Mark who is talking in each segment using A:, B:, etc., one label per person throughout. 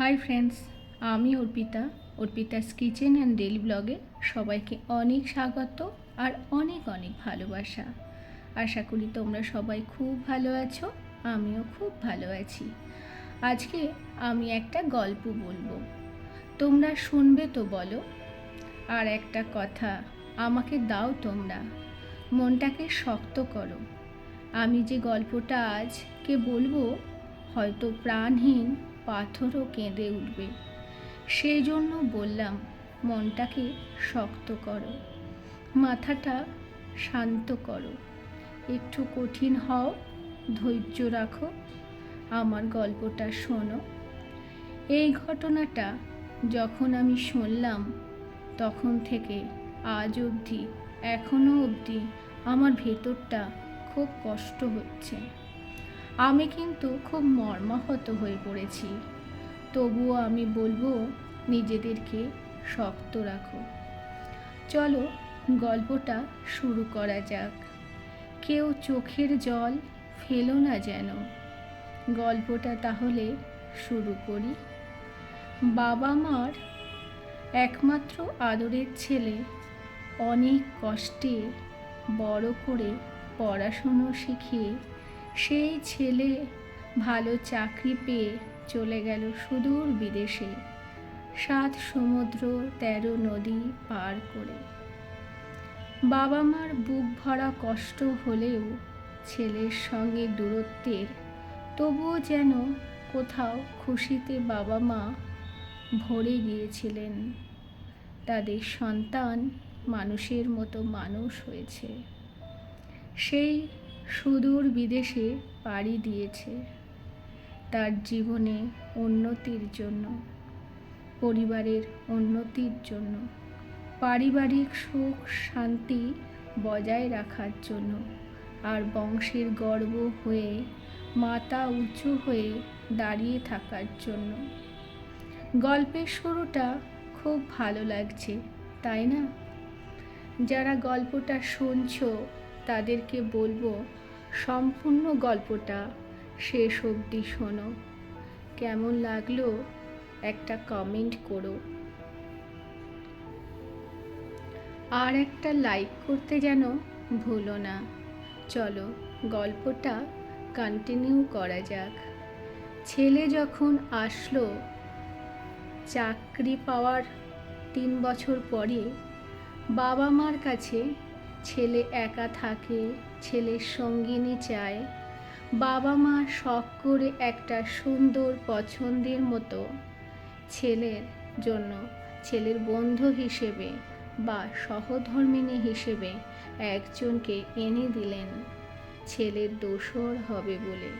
A: High friends আমি Arpita. Arpita's kitchen and daily ব্লগে সবাইকে অনেক স্বাগত আর অনেক অনেক ভালোবাসা। আশা করি তোমরা সবাই খুব ভালো আছো, আমিও খুব ভালো আছি। আজকে আমি একটা গল্প বলব। তোমরা শুনবে তো বলো। আর একটা কথা, আমাকে দাও তোমরা। মনটাকে শক্ত করো। আমি যে গল্পটা আজকে বলব, হয়তো প্রাণহীন পাথরও কেঁদে উঠবে। সেই জন্য বললাম, মনটাকে শক্ত করো, মাথাটা শান্ত করো। একটু কঠিন হও, ধৈর্য রাখো, আমার গল্পটা শোনো। এই ঘটনাটা যখন আমি শুনলাম, তখন থেকে আজ অবধি এখনও অবধি আমার ভেতরটা খুব কষ্ট হচ্ছে। আমি কিন্তু খুব মর্মাহত হয়ে পড়েছি। তবুও আমি বলব, নিজেদেরকে শক্ত রাখো। চলো, গল্পটা শুরু করা যাক। কেউ চোখের জল ফেলো না যেন। গল্পটা তাহলে শুরু করি। বাবা মার একমাত্র আদরের ছেলে অনেক কষ্টে বড় করে পড়াশুনো শিখিয়ে সেই ছেলে ভালো চাকরি পেয়ে চলে গেল সুদূর বিদেশে, সাত সমুদ্র তেরো নদী পার করে। বাবা মার বুক ভরা কষ্ট হলেও ছেলের সঙ্গে দূরত্বের তবুও যেন কোথাও খুশিতে বাবা মা ভরে গিয়েছিলেন। তাদের সন্তান মানুষের মতো মানুষ হয়েছে। সেই সুদূর বিদেশে পাড়ি দিয়েছে তার জীবনে উন্নতির জন্য, পরিবারের উন্নতির জন্য, পারিবারিক সুখ শান্তি বজায় রাখার জন্য আর বংশের গর্ব হয়ে, মাতা উঁচু হয়ে দাঁড়িয়ে থাকার জন্য। গল্পের শুরুটা খুব ভালো লাগছে, তাই না? যারা গল্পটা শুনছো তাদেরকে বলব, সম্পূর্ণ গল্পটা শেষ অবধি শোনো। কেমন লাগল একটা কমেন্ট করো। আর একটা লাইক করতে যেন ভুলো না। চলো গল্পটা কন্টিনিউ করা যাক। ছেলে যখন আসলো, চাকরি পাওয়ার তিন বছর পরে বাবা মার কাছে ছেলে একা থাকে ছেলের সঙ্গিনী চায়। বাবা মা শখ করে একটা সুন্দর পছন্দের মতো ছেলের জন্য ছেলের বন্ধু হিসেবে বা সহধর্মিনী হিসেবে একজনকে এনে দিলেন। ছেলের দোসর হবে বলে।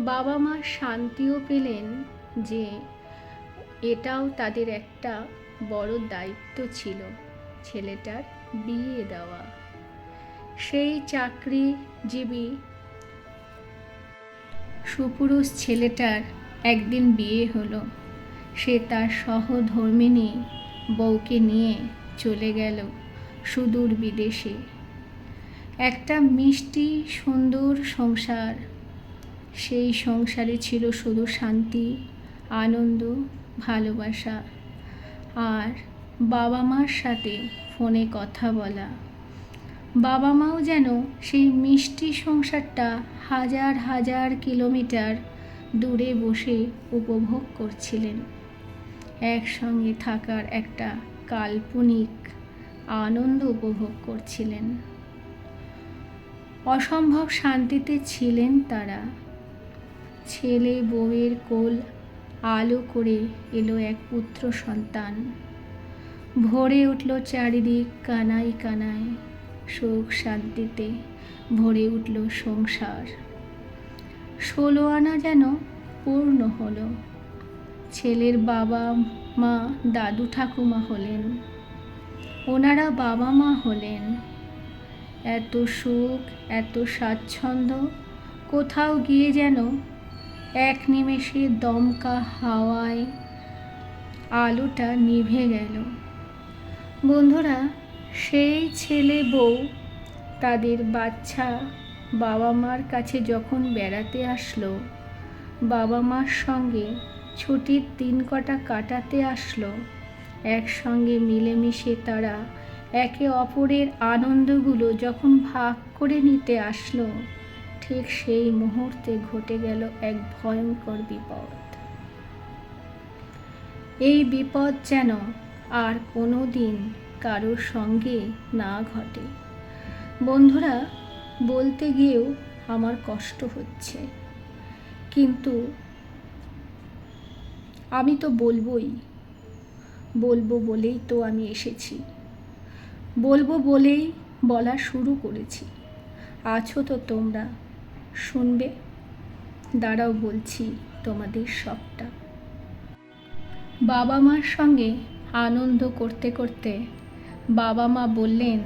A: বাবা মা শান্তিও পেলেন যে এটাও তাদের একটা বড় দায়িত্ব ছিল। ছেলেটার বিয়ে দেওয়া। সেই চাকরিজীবী সুপুরুষ ছেলেটার একদিন বিয়ে হলো। সে তার সহধর্মিনী বউকে নিয়ে চলে গেল সুদূর বিদেশে। একটা মিষ্টি, সুন্দর সংসার। সেই সংসারে ছিল শুধু শান্তি, আনন্দ, ভালোবাসা। আর বাবা মার সাথে ফোনে কথা বলা। বাবা মাও যেন সেই মিষ্টি সংসারটা হাজার হাজার কিলোমিটার দূরে বসে উপভোগ করছিলেন। একসঙ্গে থাকার একটা কাল্পনিক আনন্দ উপভোগ করছিলেন। অসম্ভব শান্তিতে ছিলেন তারা। ছেলে বউয়ের কোল আলো করে এলো এক পুত্র সন্তান। ভরে উঠল চারিদিক কানাই কানায় সুখ শান্তিতে ভরে উঠল সংসার। ষোলো আনা যেন পূর্ণ হলো। ছেলের বাবা মা দাদু ঠাকুমা হলেন, ওনারা বাবা মা হলেন। এত সুখ, এত স্বাচ্ছন্দ্য, কোথাও গিয়ে যেন এক নিমেষে দমকা হাওয়ায় আলোটা নিভে গেল। বন্ধুরা, সেই ছেলে বউ, তাদের বাচ্চা বাবা মার কাছে যখন বেড়াতে আসলো, বাবা মার সঙ্গে ছুটির দিন কটা কাটাতে আসলো, একসঙ্গে মিলেমিশে তারা একে অপরের আনন্দগুলো যখন ভাগ করে নিতে আসলো, ঠিক সেই মুহূর্তে ঘটে গেল এক ভয়ঙ্কর বিপদ। এই বিপদ যেন আর কোনো দিন কারোর সঙ্গে না ঘটে। বন্ধুরা, বলতে গিয়েও আমার কষ্ট হচ্ছে। কিন্তু আমি তো বলবই, বলব বলেই তো আমি এসেছি। বলব বলেই বলা শুরু করেছি। আছো তো তোমরা, শুনবে? দাঁড়াও বলছি তোমাদের সবটা। বাবা মার সঙ্গে আনন্দ করতে করতে বাবা মা বললেন,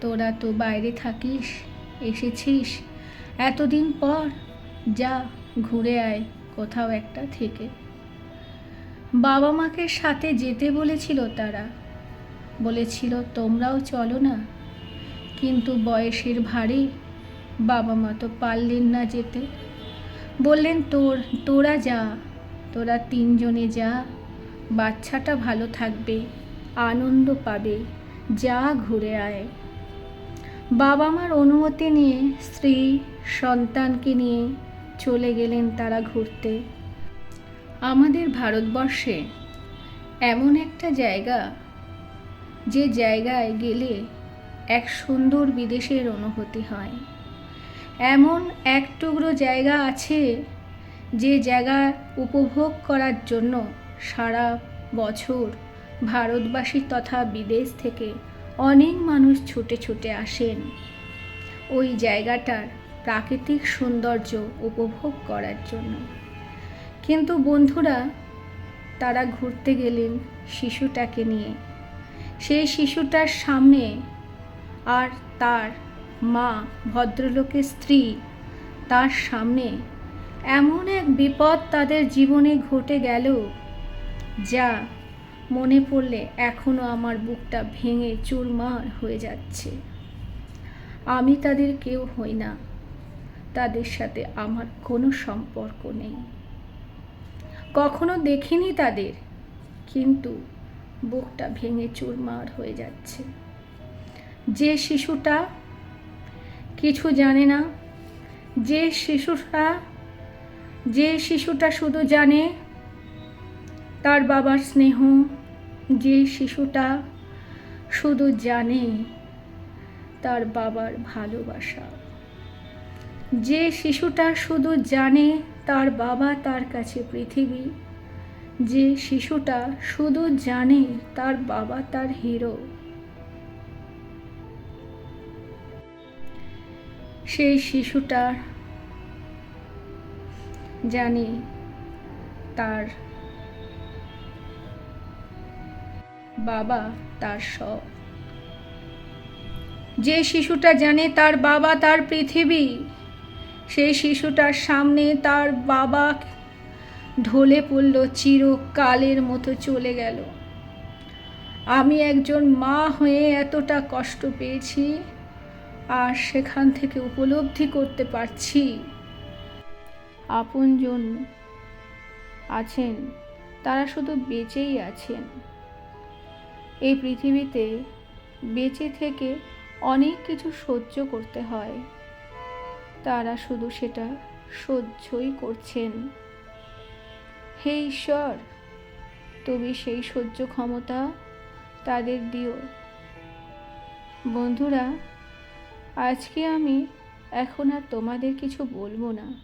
A: তোরা তো বাইরে থাকিস, এসেছিস। এতদিন পর যা, ঘুরে আয় কোথাও একটা থেকে। বাবা মাকে সাথে যেতে বলেছিল তারা। বলেছিল, তোমরাও চলো না। কিন্তু বয়সের ভারে বাবা মা তো পারলেন না যেতে। বললেন, তোর, তোরা যা, তোরা তিনজনে যা। বাচ্চাটা ভালো থাকবে, আনন্দ পাবে, যা ঘুরে আয়। বাবা মার অনুমতি নিয়ে স্ত্রী সন্তানকে নিয়ে চলে গেলেন তারা ঘুরতে। আমাদের ভারতবর্ষে এমন একটা জায়গা, যে জায়গায় গেলে এক সুন্দর বিদেশের অনুভূতি হয়। এমন এক টুকরো জায়গা আছে, যে জায়গা উপভোগ করার জন্য সারা বছর ভারতবাসী তথা বিদেশ থেকে অনেক মানুষ ছুটে ছুটে আসেন। ওই জায়গাটার প্রাকৃতিক সৌন্দর্য উপভোগ করার জন্য। কিন্তু বন্ধুরা, তারা ঘুরতে গেলেন শিশুটাকে নিয়ে। সেই শিশুটার সামনে আর তার মা, ভদ্রলোকের স্ত্রী, তার সামনে এমন এক বিপদ তাদের জীবনে ঘটে গেল যা, মনে পড়লে এখনও আমার বুকটা ভেঙে চুরমার হয়ে যাচ্ছে। আমি তাদের কেউ হই না, তাদের সাথে আমার কোনো সম্পর্ক নেই। কখনো দেখিনি তাদের, কিন্তু বুকটা ভেঙে চুরমার হয়ে যাচ্ছে। যে শিশুটা কিছু জানে না, যে শিশুটা যে শিশুটা শুধু জানে তার বাবার স্নেহ, যে শিশুটা শুধু জানে তার বাবার ভালোবাসা। যে শিশুটা শুধু জানে তার বাবা তার কাছে পৃথিবী, যে শিশুটা শুধু জানে তার বাবা তার হিরো। সেই শিশুটার জানে তার বাবা তার সব। যে শিশুটা জানে তার বাবা তার পৃথিবী, সেই শিশুটার সামনে তার বাবা ঢলে পড়ল, চিরকালের মতো চলে গেল। আমি একজন মা হয়ে এতটা কষ্ট পেয়েছি, আর সেখান থেকে উপলব্ধি করতে পারছি। আপনজন আছেন, তারা শুধু বেঁচেই আছেন। এই পৃথিবীতে বেঁচে থেকে অনেক কিছু সহ্য করতে হয়। তারা শুধু সেটা সহ্যই করছেন। হে ঈশ্বর, তুমি সেই সহ্য ক্ষমতা তাদের দিও। বন্ধুরা, আজকে আমি এখন আর তোমাদের কিছু বলব না।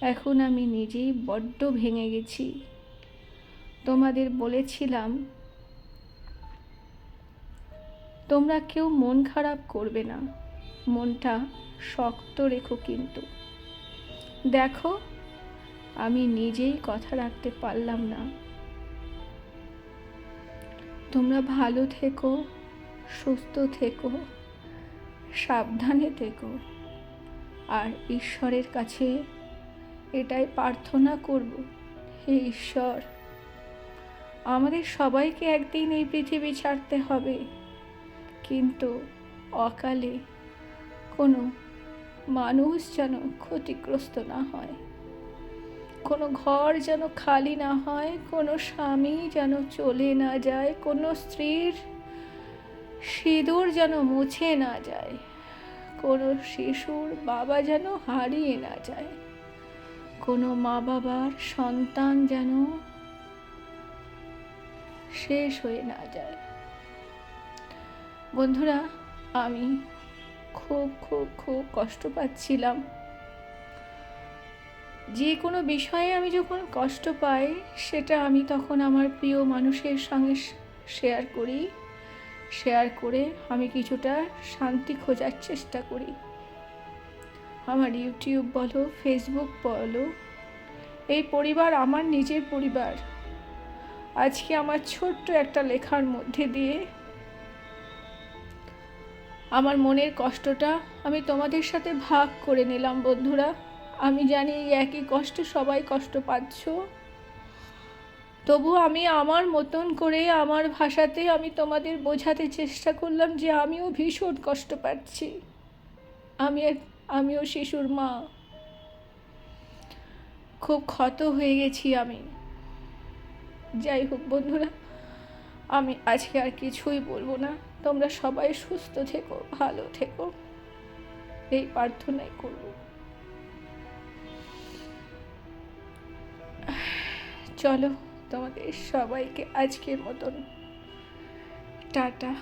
A: এখন আমি নিজেই বড্ড ভেঙে গেছি। তোমাদের বলেছিলাম তোমরা কেউ মন খারাপ করবে না। মনটা শক্ত রেখো কিন্তু। দেখো, আমি নিজেই কথা রাখতে পারলাম না। তোমরা ভালো থেকো, সুস্থ থেকো, সাবধানে থেকো। আর ঈশ্বরের কাছে এটাই প্রার্থনা করব, হে ঈশ্বর, আমাদের সবাইকে একদিন এই পৃথিবী ছাড়তে হবে। কিন্তু অকালে কোনো মানুষ যেন ক্ষতিগ্রস্ত না হয়। কোনো ঘর যেন খালি না হয়, কোনো স্বামী যেন চলে না যায়, কোনো স্ত্রীর সিঁদুর যেন মুছে না যায়, কোনো শিশুর বাবা যেন হারিয়ে না যায়, কোনো মা বাবার সন্তান যেন শেষ হয়ে না যায়। বন্ধুরা, আমি খুব খুব খুব কষ্ট পাচ্ছিলাম। যে কোনো বিষয়ে আমি যখন কষ্ট পাই, সেটা আমি তখন আমার প্রিয় মানুষের সঙ্গে শেয়ার করি। শেয়ার করে আমি কিছুটা শান্তি খোঁজার চেষ্টা করি। আমার ইউটিউব বলো ফেসবুক বলো, এই পরিবার আমার নিজের পরিবার। আজকে আমার ছোট্ট একটা লেখার মধ্যে দিয়ে আমার মনের কষ্টটা আমি তোমাদের সাথে ভাগ করে নিলাম, বন্ধুরা। আমি জানি একই কষ্ট সবাই কষ্ট পাচ্ছ। তবু আমি আমার মতন করে আমার ভাষাতে আমি তোমাদের বোঝাতে চেষ্টা করলাম যে আমিও ভীষণ কষ্ট পাচ্ছি। আমি আমিও শিশুর মা। খুব ক্ষত হয়ে গেছি আমি। যাই হোক, বন্ধুরা। আমি আজকে আর কিছুই বলব না। তোমরা সবাই সুস্থ থেকো, ভালো থেকো। এই প্রার্থনাই করব। চলো তোমাদের সবাইকে আজকের মতন। টাটা।